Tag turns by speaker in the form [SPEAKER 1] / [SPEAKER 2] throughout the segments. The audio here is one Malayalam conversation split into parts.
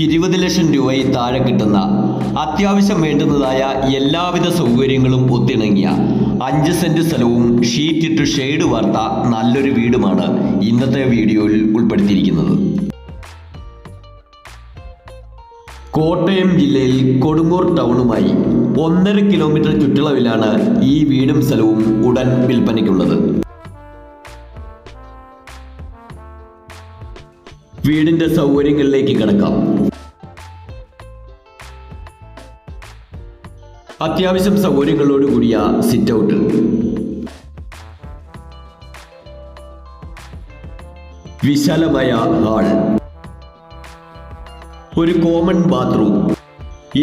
[SPEAKER 1] ഇരുപത് ലക്ഷം രൂപയിൽ താഴെ കിട്ടുന്ന അത്യാവശ്യം വേണ്ടുന്നതായ എല്ലാവിധ സൗകര്യങ്ങളും ഒത്തിണങ്ങിയ അഞ്ച് സെന്റ് സ്ഥലവും ഷീറ്റിട്ട് ഷെയ്ഡ് വാർത്ത നല്ലൊരു വീടുമാണ് ഇന്നത്തെ വീഡിയോയിൽ ഉൾപ്പെടുത്തിയിരിക്കുന്നത്. കോട്ടയം ജില്ലയിൽ കൊടുങ്ങൂർ ടൗണുമായി ഒന്നര കിലോമീറ്റർ ചുറ്റളവിലാണ് ഈ വീടും സ്ഥലവും ഉടൻ വിൽപ്പനയ്ക്കുള്ളത്. വീടിന്റെ സൗകര്യങ്ങളിലേക്ക് കിടക്കാം. അത്യാവശ്യം സൗകര്യങ്ങളോട് കൂടിയ സിറ്റ് ഔട്ട് വിശാലമായ ഹാൾ ഒരു കോമൺ ബാത്റൂം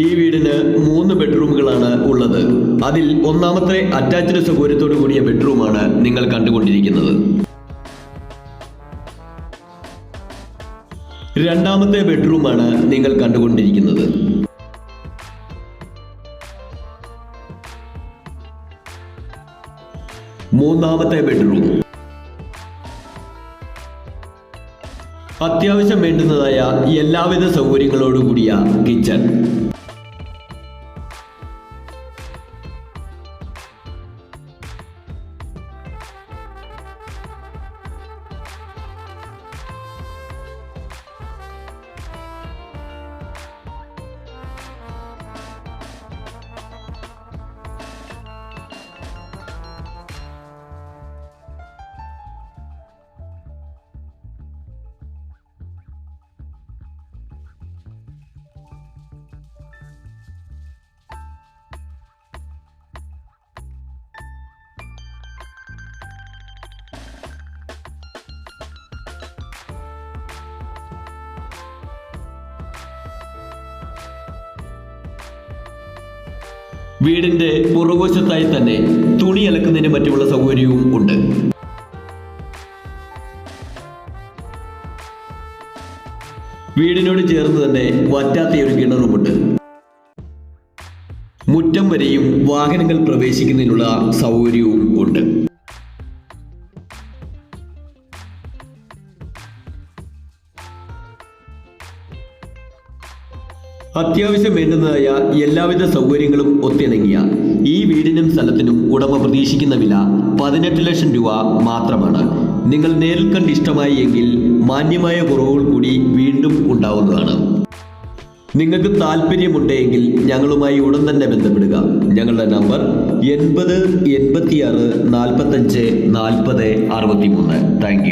[SPEAKER 1] ഈ വീടിന് മൂന്ന് ബെഡ്റൂമുകളാണ് ഉള്ളത്. അതിൽ ഒന്നാമത്തെ അറ്റാച്ച്ഡ് സൗകര്യത്തോടു കൂടിയ ബെഡ്റൂമാണ് നിങ്ങൾ കണ്ടുകൊണ്ടിരിക്കുന്നത്. രണ്ടാമത്തെ ബെഡ്റൂമാണ് നിങ്ങൾ കണ്ടുകൊണ്ടിരിക്കുന്നത്. മൂന്നാമത്തെ ബെഡ്റൂം. അത്യാവശ്യം വേണ്ടുന്നതായ എല്ലാവിധ സൗകര്യങ്ങളോടുകൂടിയ കിച്ചൺ. വീടിന്റെ പുറകുവശത്തായി തന്നെ തുണി അലക്കുന്നതിന് മറ്റുമുള്ള സൗകര്യവും ഉണ്ട്. വീടിനോട് ചേർന്ന് തന്നെ വറ്റാത്ത ഒരു കിണറുമുണ്ട്. മുറ്റം വരെയും വാഹനങ്ങൾ പ്രവേശിക്കുന്നതിനുള്ള സൗകര്യവും ഉണ്ട്. അത്യാവശ്യം വേണ്ടുന്നതായ എല്ലാവിധ സൗകര്യങ്ങളും ഒത്തിണങ്ങിയ ഈ വീടിനും സ്ഥലത്തിനും ഉടമ പ്രതീക്ഷിക്കുന്ന വില പതിനെട്ട് ലക്ഷം രൂപ മാത്രമാണ്. നിങ്ങൾ നേരിൽ കണ്ട് ഇഷ്ടമായി എങ്കിൽ മാന്യമായ കുറവുകൾ കൂടി വീണ്ടും ഉണ്ടാവുന്നതാണ്. നിങ്ങൾക്ക് താല്പര്യമുണ്ടെങ്കിൽ ഞങ്ങളുമായി ഉടൻ തന്നെ ബന്ധപ്പെടുക. ഞങ്ങളുടെ നമ്പർ എൺപത് എൺപത്തിയാറ് നാൽപ്പത്തഞ്ച് നാൽപ്പത് അറുപത്തി മൂന്ന് താങ്ക്